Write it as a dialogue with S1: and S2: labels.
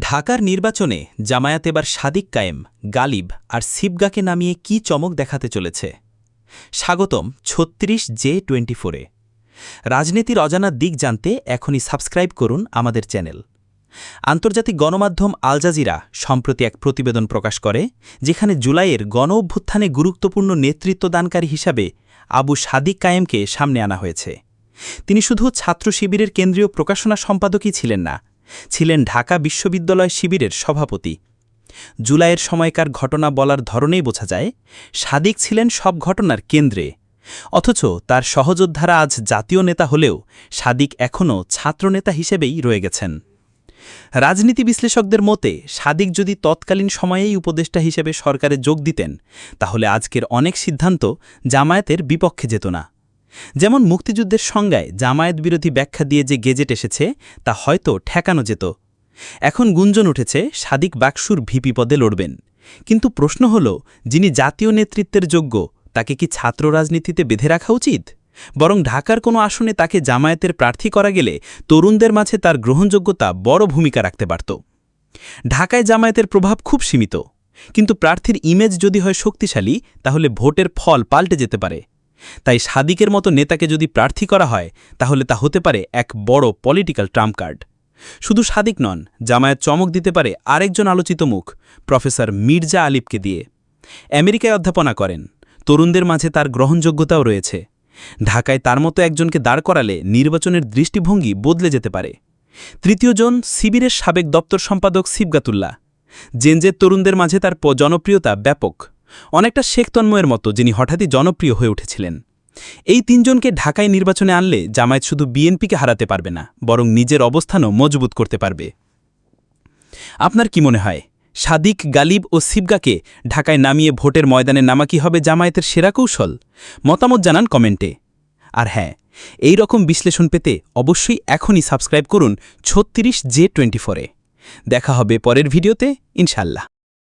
S1: ঢাকার নির্বাচনে জামায়াত এবার সাদিক কায়েম, গালিব আর সিবগাকে নামিয়ে কি চমক দেখাতে চলেছে? স্বাগতম ছত্রিশ জে টোয়েন্টি ফোরে রাজনীতির অজানা দিক জানতে এখনই সাবস্ক্রাইব করুন আমাদের চ্যানেল। আন্তর্জাতিক গণমাধ্যম আল জাজিরা সম্প্রতি এক প্রতিবেদন প্রকাশ করে, যেখানে জুলাইয়ের গণ অভ্যুত্থানে গুরুত্বপূর্ণ নেতৃত্বদানকারী হিসাবে আবু সাদিক কায়েমকে সামনে আনা হয়েছে। তিনি শুধু ছাত্র শিবিরের কেন্দ্রীয় প্রকাশনা সম্পাদকই ছিলেন না ছিলেন ঢাকা বিশ্ববিদ্যালয় শিবিরের সভাপতি। জুলাইয়ের সময়কার ঘটনা বলার ধরনেই বোঝা যায়, সাদিক ছিলেন সব ঘটনার কেন্দ্রে। অথচ তার সহযোদ্ধারা আজ জাতীয় নেতা হলেও সাদিক এখনও ছাত্রনেতা হিসেবেই রয়ে গেছেন। রাজনীতি বিশ্লেষকদের মতে, সাদিক যদি তৎকালীন সময়েই উপদেষ্টা হিসেবে সরকারে যোগ দিতেন, তাহলে আজকের অনেক সিদ্ধান্ত জামায়াতের বিপক্ষে যেত না। যেমন মুক্তিযুদ্ধের সংজ্ঞায় জামায়াত বিরোধী ব্যাখ্যা দিয়ে যে গেজেট এসেছে, তা হয়তো ঠেকানো যেত। এখন গুঞ্জন উঠেছে, সাদিক বাকসুর ভিপি পদে লড়বেন। কিন্তু প্রশ্ন হল, যিনি জাতীয় নেতৃত্বের যোগ্য, তাকে কি ছাত্র রাজনীতিতে বেঁধে রাখা উচিত? বরং ঢাকার কোনো আসনে তাকে জামায়াতের প্রার্থী করা গেলে তরুণদের মাঝে তার গ্রহণযোগ্যতা বড় ভূমিকা রাখতে পারত। ঢাকায় জামায়াতের প্রভাব খুব সীমিত। কিন্তু প্রার্থীর ইমেজ যদি হয় শক্তিশালী, তাহলে ভোটের ফল পাল্টে যেতে পারে। তাই সাদিকের মতো নেতাকে যদি প্রার্থী করা হয়, তাহলে তা হতে পারে এক বড় পলিটিক্যাল ট্রাম্প কার্ড শুধু সাদিক নন, জামায়াত চমক দিতে পারে আরেকজন আলোচিত মুখ, প্রফেসর মির্জা আলিফকে দিয়ে। আমেরিকায় অধ্যাপনা করেন, তরুণদের মাঝে তার গ্রহণযোগ্যতাও রয়েছে। ঢাকায় তার মতো একজনকে দাঁড় করালে নির্বাচনের দৃষ্টিভঙ্গি বদলে যেতে পারে। তৃতীয়জন শিবিরের সাবেক দপ্তর সম্পাদক সিবগাতুল্লাহ জেনজের তরুণদের মাঝে তার জনপ্রিয়তা ব্যাপক। অনেকটা শেখ তন্ময়ের মতো যিনি হঠাৎই জনপ্রিয় হয়ে উঠেছিলেন। এই তিনজনকে ঢাকায় নির্বাচনে আনলে জামায়াত শুধু বিএনপিকে হারাতে পারবে না, বরং নিজের অবস্থানও মজবুত করতে পারবে। আপনার কি মনে হয়, সাদিক, গালিব ও সিবগাকে ঢাকায় নামিয়ে ভোটের ময়দানে নামা কি হবে জামায়াতের সেরা কৌশল? মতামত জানান কমেন্টে। আর হ্যাঁ এই রকম বিশ্লেষণ পেতে অবশ্যই এখনই সাবস্ক্রাইব করুন ছত্রিশ জে টোয়েন্টি ফোরে দেখা হবে পরের ভিডিওতে ইনশাল্লাহ